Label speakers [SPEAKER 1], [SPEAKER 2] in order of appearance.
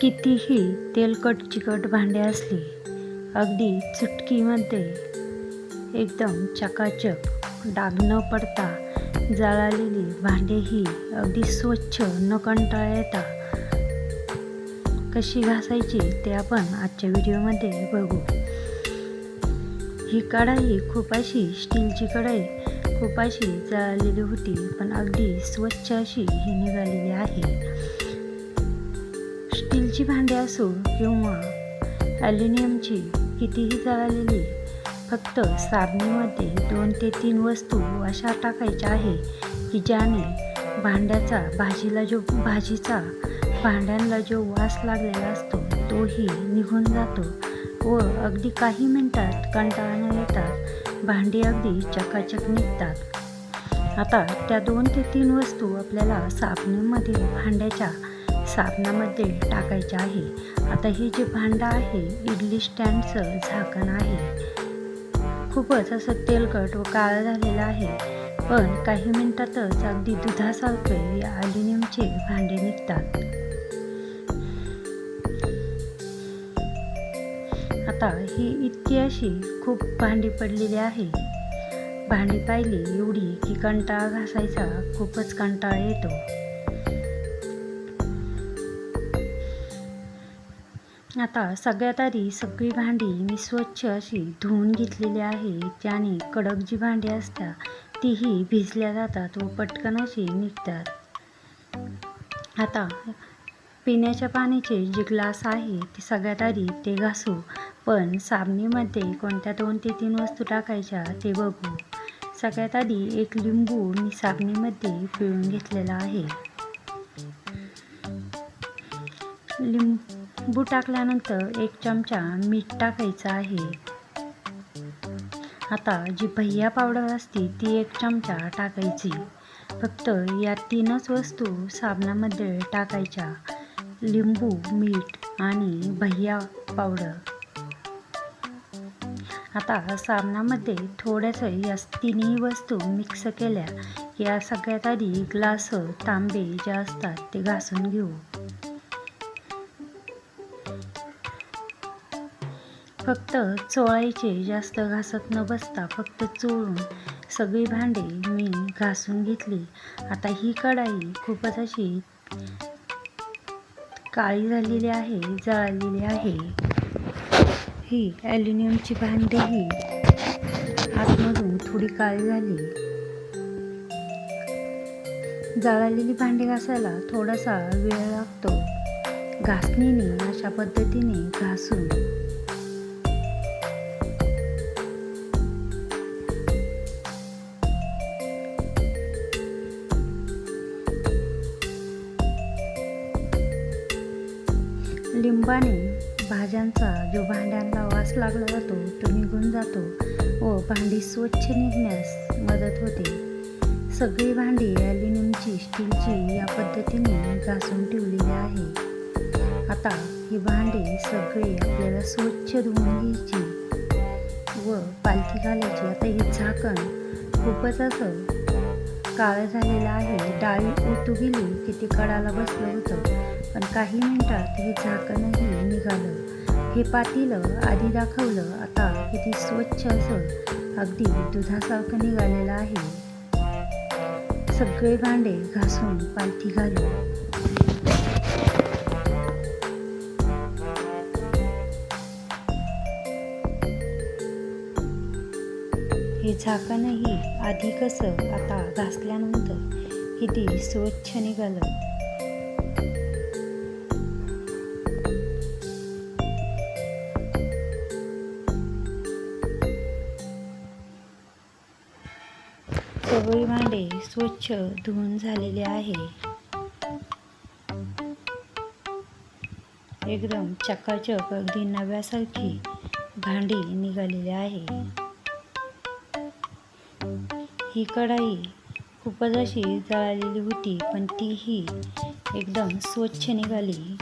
[SPEAKER 1] कितीही तेलकट चिकट भांडे असली अगदी चुटकीमध्ये एकदम चकाचक डाग न पडता जळालेली भांडेही अगदी स्वच्छ न कंटाळता कशी घासायची ते आपण आजच्या व्हिडिओमध्ये बघू. ही कढाई खूप अशी स्टीलची कढाई खूप अशी जळालेली होती पण अगदी स्वच्छ अशी ही निघालेली आहे. स्टीलची भांडी असो किंवा ॲल्युमिनियमची कितीही जळालेली फक्त साबणीमध्ये दोन ते तीन वस्तू अशा टाकायच्या आहे की ज्याने भांड्याचा भाजीला जो भाजीचा भांड्यांना जो वास लागलेला असतो तोही निघून जातो व अगदी काही मिनटात कंटाळा न भांडी अगदी चकाचक निघतात. आता त्या दोन ते तीन वस्तू आपल्याला साबणीमध्ये भांड्याच्या साबणामध्ये टाकायचे आहे. आता हे जे भांडं आहे इडली स्टँडचं झाकण आहे. खूपच असं तेलकट व काळं झालेलं आहे. पण काही मिनिटातच अगदी दुधासारखं या ॲल्युमिनियमचे भांडे निघतात. आता ही इतकी अशी खूप भांडी पडलेली आहे. भांडी पाहिली एवढी की कंटाळा घासायचा खूपच कंटाळा येतो. आता सगळ्यात आधी सगळी भांडी मी स्वच्छ अशी धुवून घेतलेली आहे. त्याने कडक जी भांडी असतात तीही भिजल्या जातात व पटकन अशी निघतात. आता पिण्याच्या पाण्याचे जे ग्लास आहे ते सगळ्यात आधी ते घासू. पण साबणीमध्ये कोणत्या दोन ते तीन वस्तू टाकायच्या ते बघू. सगळ्यात आधी एक लिंबू मी साबणीमध्ये पिळून घेतलेला आहे. लिंबू टाकल्यानंतर एक चमचा मीठ टाकायचं आहे. आता जी भैया पावडर असते ती एक चमचा टाकायची. फक्त या तीनच वस्तू साबणामध्ये टाकायच्या. लिंबू मीठ आणि भैया पावडर. आता साबणामध्ये थोड्यासं या तिन्ही वस्तू मिक्स केल्या. या सगळ्यात आधी ग्लास तांबे जे असतात ते घासून घेऊ. फक्त चोळायचे जास्त घासत न बसता फक्त चोळून सगळी भांडी मी घासून घेतली. आता ही कढाई खूपच अशी काळी झालेली आहे जळालेली आहे. ही ॲल्युमिनियमची भांडी ही. आतमधून थोडी काळी झाली. जळालेली भांडी घासायला थोडासा वेळ लागतो. घासणीने अशा पद्धतीने घासून लिंबाने भाज्यांचा जो भांड्यांना वास लागला जातो तो निघून जातो व भांडी स्वच्छ निघण्यास मदत होते. सगळी भांडी ॲल्युमिनियमची स्टीलची या पद्धतीने घासून ठेवलेली आहे. आता ही भांडी सगळी आपल्याला स्वच्छ धुवून घ्यायची व पालथी घालायची. आता हे झाकण खूपच असं काळं झालेलं आहे. डाळी उतू गेली की ते कडाला बसलं होतं. पण काही मिनिटात हे झाकणही निघालं. हे पातीलं आधी दाखवलं आता किती स्वच्छ असं अगदी दुधासारखं निघालेलं आहे. सगळे भांडे घासून पालथी घालू हे झाकणही आधी कसं आता घासल्यानंतर किती स्वच्छ निघालं. सगळी भांडे स्वच्छ धुवून झालेले आहे. एकदम चकाचक अगदी नव्यासारखी भांडी निघालेली आहे. ही कढाई खूपच अशी जळालेली होती पण तीही एकदम स्वच्छ निघाली.